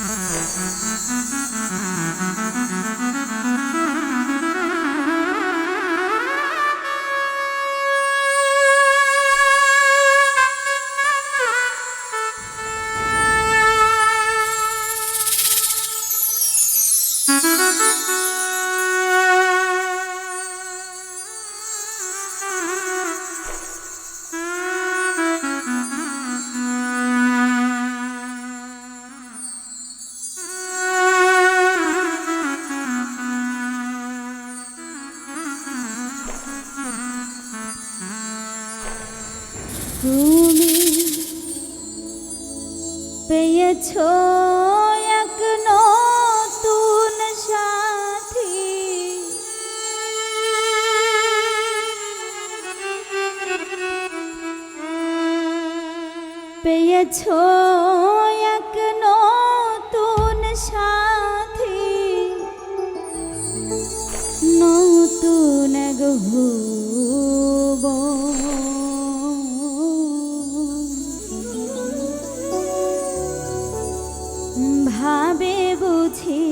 Mm-hmm. পেয়েছ এক নতুন সাথী। নতুন গহুব। ভাবে বুঝি